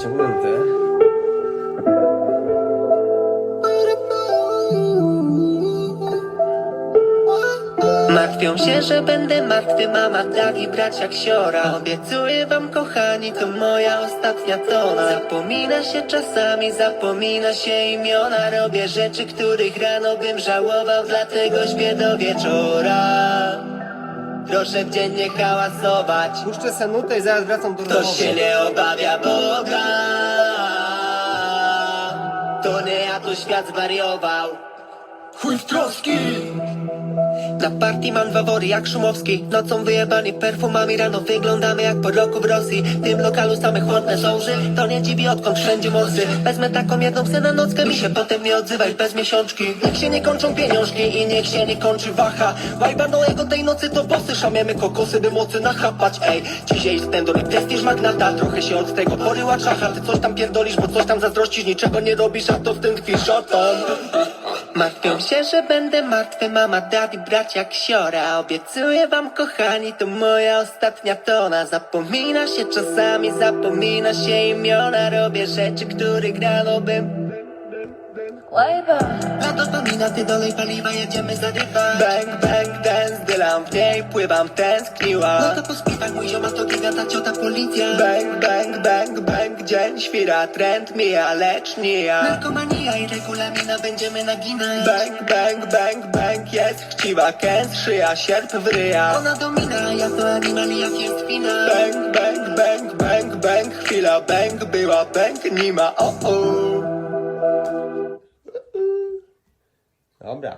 zaciągnięty. Martwią się, że będę martwy, mama, tak i bracia ksiora Obiecuję wam, kochani, to moja ostatnia tona Zapomina się czasami, zapomina się imiona. Robię rzeczy, których rano bym żałował, dlatego śpię do wieczora. Proszę w dzień nie hałasować. Puszczę se nutę i zaraz wracam do rozmowy. się nie obawia Boga. To nie ja, to świat zwariował. Chuj w troski. Na partii mam dwa wory jak Szumowski. Nocą wyjebani perfumami Rano wyglądamy jak po roku w Rosji. W tym lokalu same chłodne zołży To nie dziwi odkąd wszędzie morsy. Wezmę taką jedną psy na nockę Mi się potem nie odzywaj bez miesiączki. Niech się nie kończą pieniążki I niech się nie kończy waha. Łajba Noego tej nocy to bosy Szamiemy kokosy by mocy nachapać Ej, dzisiaj stędol i prestiż magnata Trochę się od tego poryła czacha Ty coś tam pierdolisz, bo coś tam zazdrościsz Niczego nie robisz, a to w tym tkwisz o to. Martwią się, że będę martwy, mama, daddy, bracia, ksiora Obiecuję wam, kochani, to moja ostatnia tona. Zapomina się czasami, zapomina się imiona. Robię rzeczy, których rano bym. Na dopamina, ty dolej paliwa, jedziemy za ryba Bang, bang, dance, dylam w niej, pływam, tęskniła No to pośpiewaj, mój zioma, to giga, ta ciota, policja. Bang, bang, bang, bang, dzień świra, trend mija, lecz nie ja Narkomania i regulamina, będziemy naginać Bang, bang, bang, bang, jest chciwa, kęs, szyja, sierp w ryja. Ona domina, ja to animali, jak jest wina Bang, bang, bang, bang, bang, chwila, bang, była, bang, nie ma, o, o Ja, bra.